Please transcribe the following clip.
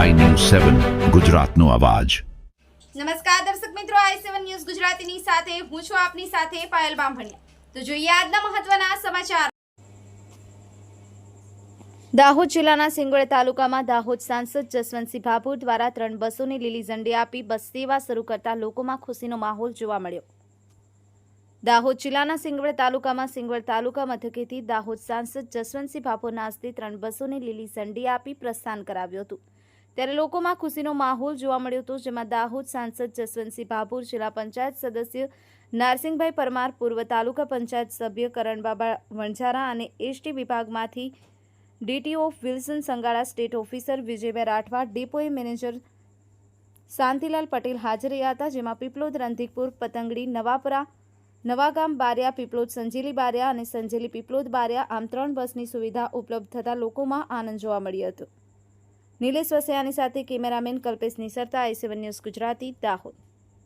સેવન, ગુજરાતનો અવાજ. નમસ્કાર દર્શક મિત્રો, આઈ સેવન ન્યૂઝ ગુજરાતીની સાથે હું છું આપની સાથે પાયલ બામભણિયા. તો જોઈએ આજના મહત્વના સમાચાર. દાહોદ જિલ્લાના સિંગોળે તાલુકામાં દાહોદ સાંસદ જસવંતસિંહ ભાભોર દ્વારા ત્રણ બસોને લીલી ઝંડી આપી બસ સેવા શરૂ કરતા લોકોમાં ખુશીનો માહોલ જોવા મળ્યો. દાહોદ જિલ્લાના સિંગવડ તાલુકામાં સિંગવડ તાલુકા મથકેથી દાહોદ સાંસદ જસવંતસિંહ ભાભોરના હસ્તે ત્રણ બસોને લીલી ઝંડી આપી પ્રસ્થાન કરાવ્યું હતું. ત્યારે લોકોમાં ખુશીનો માહોલ જોવા મળ્યો હતો, જેમાં દાહોદ સાંસદ જસવંતસિંહ ભાભોર, જિલ્લા પંચાયત સદસ્ય નારસિંહભાઈ પરમાર, પૂર્વ તાલુકા પંચાયત સભ્ય કરણબાબા વણઝારા અને એસટી વિભાગમાંથી DTO Wilson Sangala state officer Vijaybhai Rathwa, ડેપોએ manager Shantilal Patel હાજર રહ્યા હતા, જેમાં પીપલોદ રંધીકપુર, પતંગડી, નવાપરા, નવાગામ બારિયા, પીપલોદ સંજેલી બારિયા અને સંજેલી પીપલોદ બારિયા આમ ત્રણ બસની સુવિધા ઉપલબ્ધ થતાં લોકોમાં આનંદ જોવા મળ્યો હતો. નિલેશ વસૈયાની સાથે cameraman Kalpesh Nisarta I news Gujarati Dahod.